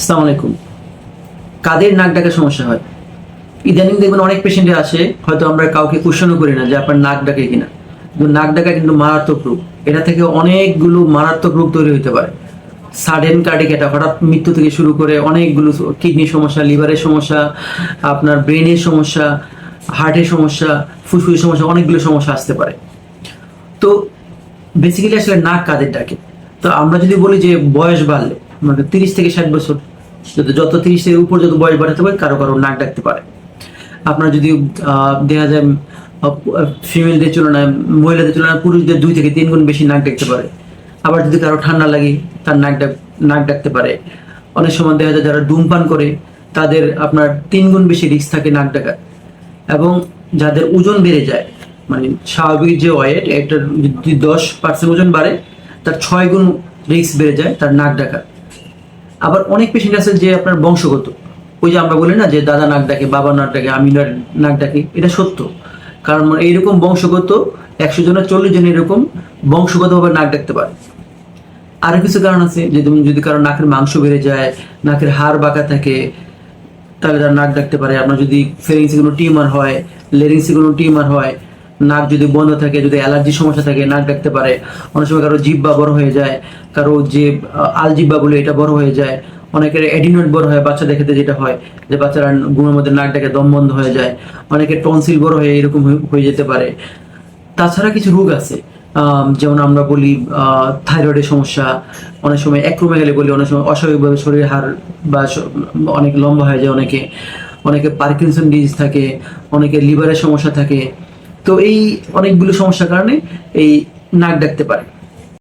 আসসালামু আলাইকুম। কাদের নাক ডাকার সমস্যা হয়? ইদানিং দেখবেন অনেক পেশেন্টে আসে, হয়তো আমরা কাউকে কোশ্চেনও করি না যে আপনার নাক ডাকে কিনা। কিন্তু নাক ডাকা কিন্তু মারাত্মক রোগ। এটা থেকে অনেকগুলো মারাত্মক রোগ তৈরি হতে পারে। সাডেন কার্ডিক অ্যাটাক হঠাৎ মৃত্যু থেকে শুরু করে অনেকগুলো কিডনির সমস্যা লিভারের সমস্যা, আপনার ব্রেনের সমস্যা হার্টের সমস্যা, ফুসফুসের সমস্যা, অনেকগুলো সমস্যা আসতে পারে। তো বেসিক্যালি আসলে নাক কাদের ডাকে? তো আমরা যদি বলি যে বয়স বাড়লে মানে তিরিশ থেকে ষাট বছর যত তিরিশ থেকে উপর যত বয়স বাড়াতে পারে, কারও কারও নাক ডাকতে পারে। আপনার যদি দেখা যায় ফিমেলদের তুলনায়, মহিলাদের তুলনায় পুরুষদের দুই থেকে তিন গুণ বেশি নাক ডাকতে পারে। আবার যদি কারও ঠান্ডা লাগে, তার নাক ডাক, নাক ডাকতে পারে। অনেক সময় দেখা যায় যারা ধূমপান করে, তাদের আপনার তিন গুণ বেশি রিস্ক থাকে নাক ডাকার। এবং যাদের ওজন বেড়ে যায় মানে স্বাভাবিক যে ওয়েট একটা যদি দশ পার্সেন্ট ওজন বাড়ে, তার ছয় গুণ রিস্ক বেড়ে যায় তার নাক ডাকার। আবার অনেক পেশেন্ট আছে যে আপনার বংশগত। ওই যে আমরা বলি না যে দাদা নাক ডাকে, বাবা নাক ডাকে, আমি নাক- ডাকি, এটা সত্য। কারণ মানে এইরকম বংশগত একশো জনের চল্লিশ জন এরকম বংশগতভাবে নাক ডাকতে পারে। আরও কিছু কারণ আছে, যে তুমি যদি কারও নাকের মাংস বেড়ে যায়, নাকের হাড় বাঁকা থাকে, তাহলে তার নাক ডাকতে পারে। আপনার যদি ফেরিংসে কোনো টিউমার হয় লেরিংসে কোনো টিউমার হয় নাক যদি বন্ধ থাকে যদি অ্যালার্জি সমস্যা থাকে নাক ডাকতে পারে অনেক সময় কারও জিব্বা বড় হয়ে যায় কারও যে আহ, আলজিব্বা বলে এটা বড় হয়ে যায় অনেকের এডিনোড বড় হয় বাচ্চাদের ক্ষেত্রে যেটা হয় যে বাচ্চারা ঘুমের মধ্যে নাক ডাকে দম বন্ধ হয়ে যায় অনেকের টনসিল বড় হয়ে এরকম হয়ে- যেতে পারে। তাছাড়া কিছু রোগ আছে যেমন আমরা বলি থাইরয়েডের সমস্যা অনেক সময় একরোমেগালি বলি অনেক সময় অস্বাভাবিকভাবে শরীর হার বা অনেক লম্বা হয়ে যায় অনেকে অনেকে পার্কিনসন ডিজিজ থাকে অনেকে লিভারের সমস্যা থাকে তো এই অনেকগুলো সমস্যার কারণে এই নাক ডাকতে পারে।